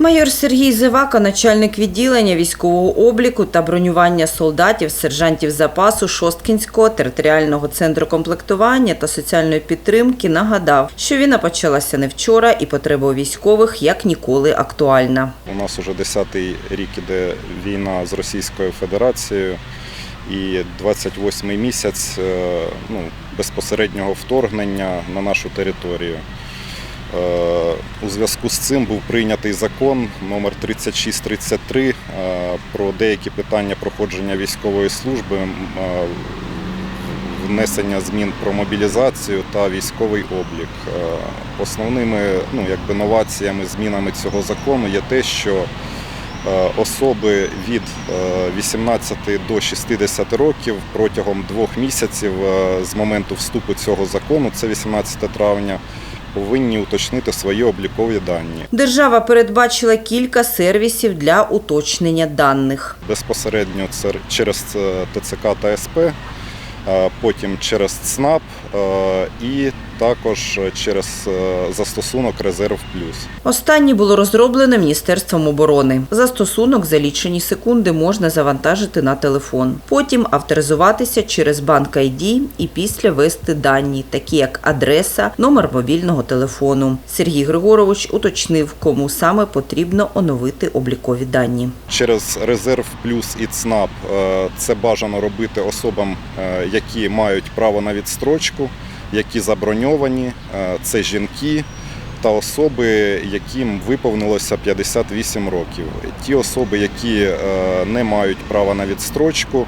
Майор Сергій Зивака, начальник відділення військового обліку та бронювання солдатів, сержантів запасу Шосткінського територіального центру комплектування та соціальної підтримки, нагадав, що війна почалася не вчора, і потреба у військових як ніколи актуальна. У нас уже 10-й рік іде війна з Російською Федерацією, і 28-й місяць е, ну, безпосереднього вторгнення на нашу територію. Е, У зв'язку з цим був прийнятий закон номер 3633 е, про деякі питання проходження військової служби, е, внесення змін про мобілізацію та військовий облік. Основними ну, якби, новаціями, змінами цього закону є те, що особи від е, 18 до 60 років протягом двох місяців з моменту вступу цього закону, це 18 травня, повинні уточнити свої облікові дані. Держава передбачила кілька сервісів для уточнення даних. Безпосередньо це через е, ТЦК та СП, потім через ЦНАП е, і також через е, застосунок Резерв Плюс. Останнє було розроблено Міністерством оборони. Застосунок за лічені секунди можна завантажити на телефон. Потім авторизуватися через банк ID і після ввести дані, такі як адреса, номер мобільного телефону. Сергій Григорович уточнив, кому саме потрібно оновити облікові дані. Через резерв плюс і ЦНАП е, це бажано робити особам, е, які мають право на відстрочку, які заброньовані, е, це жінки та особи, яким виповнилося 58 років. Ті особи, які е, не мають права на відстрочку,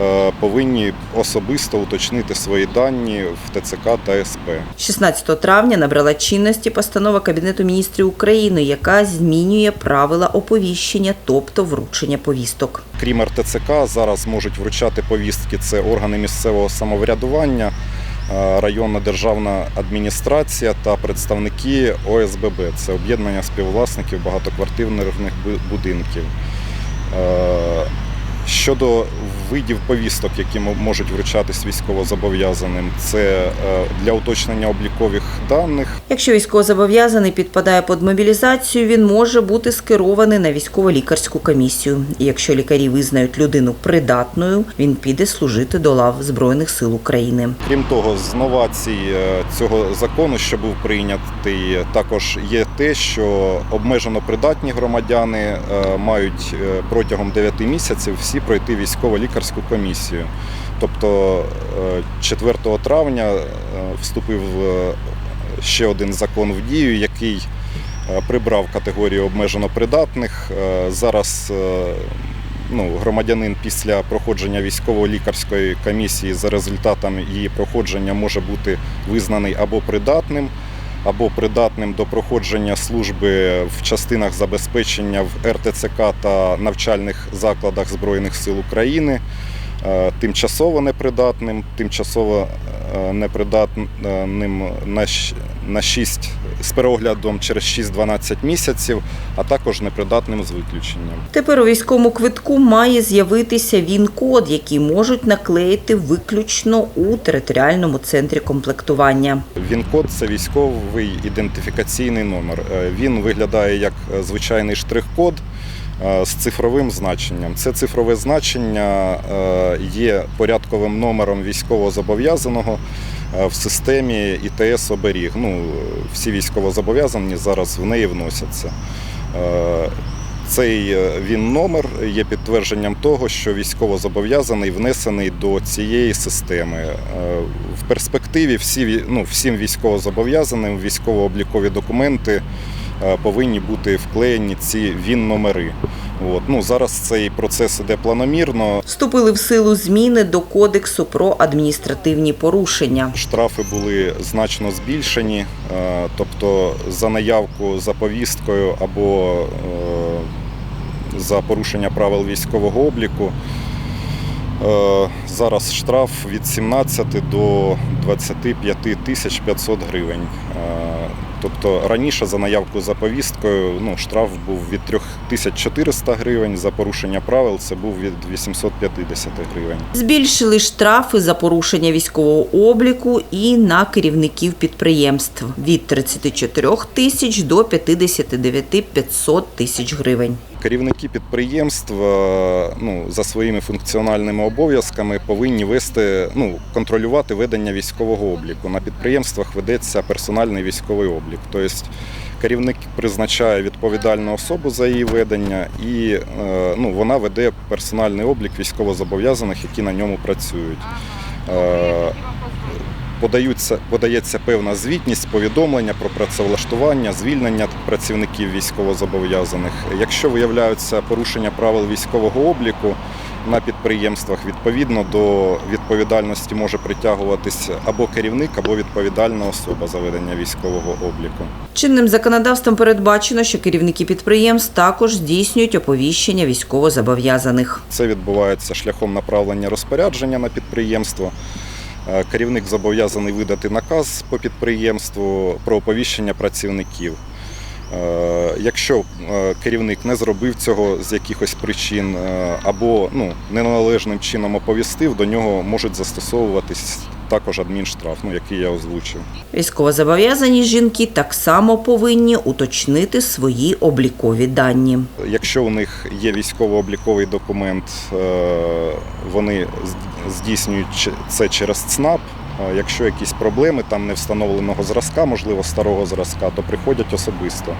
е, повинні особисто уточнити свої дані в ТЦК та СП. 16 травня набрала чинності постанова Кабінету міністрів України, яка змінює правила оповіщення, тобто вручення повісток. Крім РТЦК, зараз можуть вручати повістки це органи місцевого самоврядування, районна державна адміністрація та представники ОСББ. Це об'єднання співвласників багатоквартирних будинків. Е, Щодо видів повісток, які можуть вручатись військовозобов'язаним, це е, для уточнення облікових даних, Якщо військовозобов'язаний підпадає під мобілізацію, він може бути скерований на військово-лікарську комісію. І якщо лікарі визнають людину придатною, він піде служити до лав Збройних сил України. Крім того, з новацій е, цього закону, що був прийнятий, також є те, що обмежено придатні громадяни е, мають е, протягом 9 місяців всі пройти військово-лікарську комісію. Тобто е, 4 травня е, вступив е, ще один закон в дію, який е, прибрав категорію обмежено придатних. Е, Зараз е, ну, громадянин після проходження військово-лікарської комісії за результатами її проходження може бути визнаний або придатним, або придатним до проходження служби в частинах забезпечення в РТЦК та навчальних закладах Збройних сил України. е, Тимчасово непридатним, тимчасово е, непридатним на щ- 6 з переоглядом через 6-12 місяців, а також непридатним з виключенням. Тепер у військовому квитку має з'явитися він-код, який можуть наклеїти виключно у територіальному центрі комплектування. Він-код це військовий ідентифікаційний номер. Е, Він виглядає як е, звичайний штрих-код е, з цифровим значенням. Це цифрове значення е, є порядковим номером військовозобов'язаного е, в системі ІТС оберіг. Ну, всі військовозобов'язані зараз в неї вносяться. Е, Цей е, він номер є підтвердженням того, що військовозобов'язаний внесений до цієї системи. Е, В перспективі всі, ну, всім військовозобов'язаним військово-облікові документи е, повинні бути вклеєні ці він номери. От. Ну, зараз цей процес іде планомірно. Вступили в силу зміни до кодексу про адміністративні порушення. Штрафи були значно збільшені, е, тобто за наявку за повісткою або е, за порушення правил військового обліку. Е, Зараз штраф від 17 до 25 тисяч 500 гривень. Е, Тобто раніше за наявку за повісткою ну, штраф був від 3400 гривень, за порушення правил це був від 850 гривень. Збільшили штрафи за порушення військового обліку і на керівників підприємств від 34 тисяч до 59 500 тисяч гривень. Керівники підприємств е, ну, за своїми функціональними обов'язками повинні вести, ну, контролювати ведення військового обліку. На підприємствах ведеться персональний військовий облік. Тобто керівник призначає відповідальну особу за її ведення, і е, ну, вона веде персональний облік військовозобов'язаних, які на ньому працюють. Подаються, подається певна звітність, повідомлення про працевлаштування, звільнення працівників військовозобов'язаних. Якщо виявляються порушення правил військового обліку на підприємствах, відповідно до відповідальності може притягуватись або керівник, або відповідальна особа за ведення військового обліку. Чинним законодавством передбачено, що керівники підприємств також здійснюють оповіщення військовозобов'язаних. Це відбувається шляхом направлення розпорядження на підприємство. Е, Керівник зобов'язаний видати наказ по підприємству про оповіщення працівників. Е, Якщо е, керівник не зробив цього з якихось причин або ну, неналежним чином оповістив, до нього можуть застосовуватись також адмінштраф, ну, який я озвучив. Військовозобов'язані жінки так само повинні уточнити свої облікові дані. Якщо у них є військово-обліковий документ, е, вони здійснюють це через ЦНАП. Якщо якісь проблеми там не встановленого зразка, можливо, старого зразка, то приходять особисто.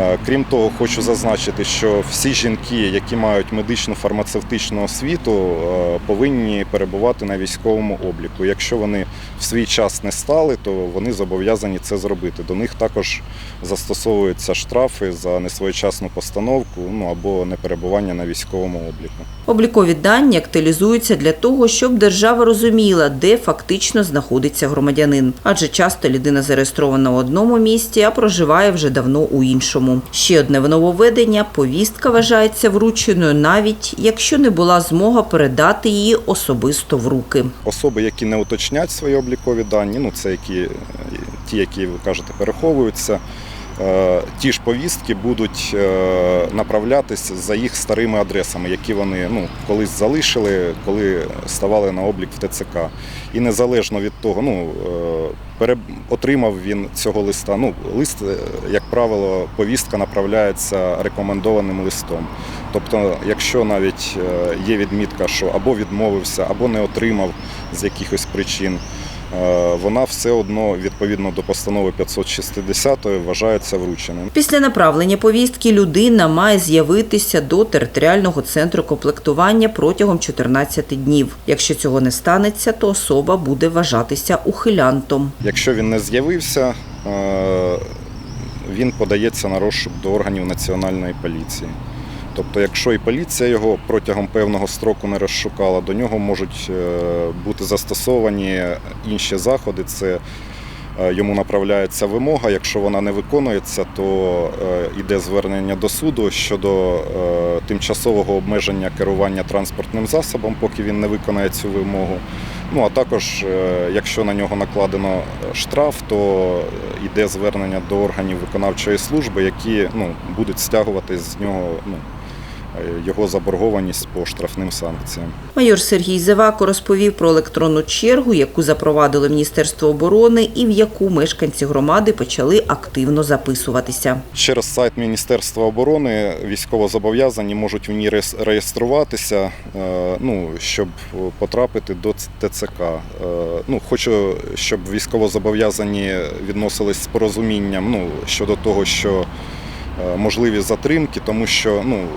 Е, Крім того, хочу зазначити, що всі жінки, які мають медичну фармацевтичну освіту, е, повинні перебувати на військовому обліку. Якщо вони в свій час не стали, то вони зобов'язані це зробити. До них також застосовуються штрафи за несвоєчасну постановку ну або неперебування на військовому обліку. Облікові дані актуалізуються для того, щоб держава розуміла, де фактично знаходиться громадянин. Адже часто людина зареєстрована в одному місті, а проживає вже давно у іншому. Ще одне нововведення – повістка вважається врученою, навіть якщо не була змога передати її особисто в руки. Особи, які не уточнять свої облікові дані, ну це які е, ті, які ви кажете, переховуються. Е, Ті ж повістки будуть е, направлятись за їх старими адресами, які вони ну, колись залишили, коли ставали на облік в ТЦК. І незалежно від того, ну, е, отримав він цього листа. Ну, лист, як правило, повістка направляється рекомендованим листом. Тобто, якщо навіть є відмітка, що або відмовився, або не отримав з якихось причин, вона все одно відповідно до постанови 560 вважається врученим. Після направлення повістки людина має з'явитися до територіального центру комплектування протягом 14 днів. Якщо цього не станеться, то особа буде вважатися ухилянтом. Якщо він не з'явився, е, він подається на розшук до органів національної поліції. Тобто, якщо і поліція його протягом певного строку не розшукала, до нього можуть е, бути застосовані інші заходи. Це е, йому направляється вимога. Якщо вона не виконується, то е, йде звернення до суду щодо тимчасового обмеження керування транспортним засобом, поки він не виконає цю вимогу. Ну а також, якщо на нього накладено штраф, то йде звернення до органів виконавчої служби, які ну, будуть стягувати з нього ну, його заборгованість по штрафним санкціям. Майор Сергій Зевако розповів про електронну чергу, яку запровадило Міністерство оборони і в яку мешканці громади почали активно записуватися. Через сайт Міністерства оборони військовозобов'язані можуть в ній реєструватися, е, ну, щоб потрапити до ТЦК. Е, Ну, хочу, щоб військовозобов'язані відносились з порозумінням ну, щодо того, що е, можливі затримки, тому що ну,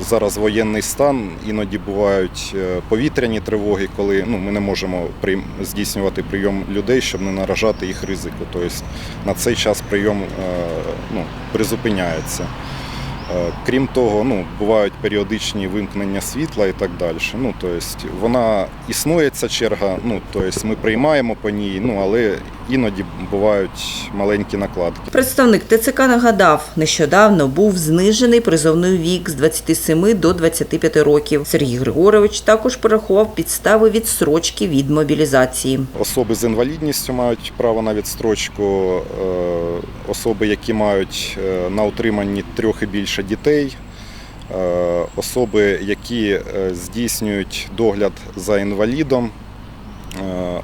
зараз воєнний стан, іноді бувають е, повітряні тривоги, коли ну, ми не можемо здійснювати прийом людей, щоб не наражати їх ризику. Тобто на цей час прийом е, ну, призупиняється. Е, Крім того, ну, бувають періодичні вимкнення світла і так далі. Ну, тобто, вона існує ця черга, ну, тобто ми приймаємо по ній, ну, але іноді бувають маленькі накладки. Представник ТЦК нагадав, нещодавно був знижений призовний вік з 27 до 25 років. Сергій Григорович також порахував підстави відстрочки від мобілізації. Особи з інвалідністю мають право на відстрочку, е, особи, які мають е, на утриманні трьох і більше дітей, е, особи, які здійснюють догляд за інвалідом,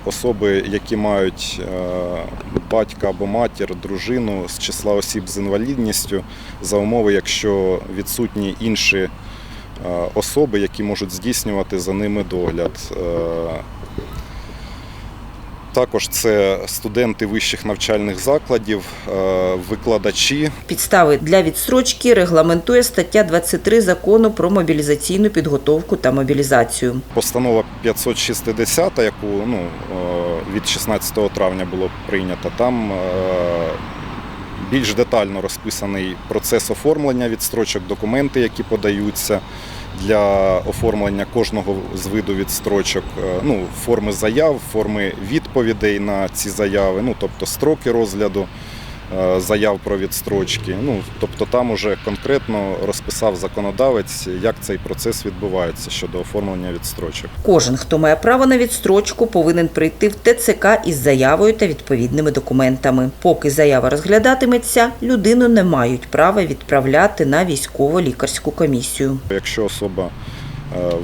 особи, які мають е, батька або матір, дружину з числа осіб з інвалідністю, за умови, якщо відсутні інші е, особи, які можуть здійснювати за ними догляд. Також це студенти вищих навчальних закладів, е, викладачі. Підстави для відстрочки регламентує стаття 23 закону про мобілізаційну підготовку та мобілізацію. Постанова 560, яку ну, е, від 16 травня було прийнято, там е, більш детально розписаний процес оформлення відстрочок, документи, які подаються для оформлення кожного з виду відстрочок, е, ну, форми заяв, форми відповідей на ці заяви, ну, тобто строки розгляду заяв про відстрочки. Ну, тобто там уже конкретно розписав законодавець, як цей процес відбувається щодо оформлення відстрочок. Кожен, хто має право на відстрочку, повинен прийти в ТЦК із заявою та відповідними документами. Поки заява розглядатиметься, людину не мають права відправляти на військово-лікарську комісію. Якщо особа е,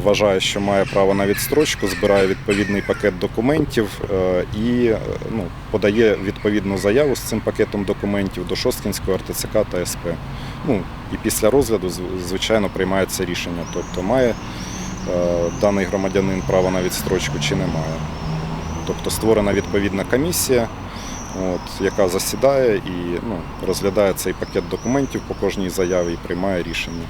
вважає, що має право на відстрочку, збирає відповідний пакет документів е, і е, ну, подає відповідну заяву з цим пакетом документів до Шосткінського РТЦК та СП. Ну, і після розгляду, звичайно, приймається рішення, тобто має е, даний громадянин право на відстрочку чи не має. Тобто створена відповідна комісія, от, яка засідає і ну, розглядає цей пакет документів по кожній заяві і приймає рішення.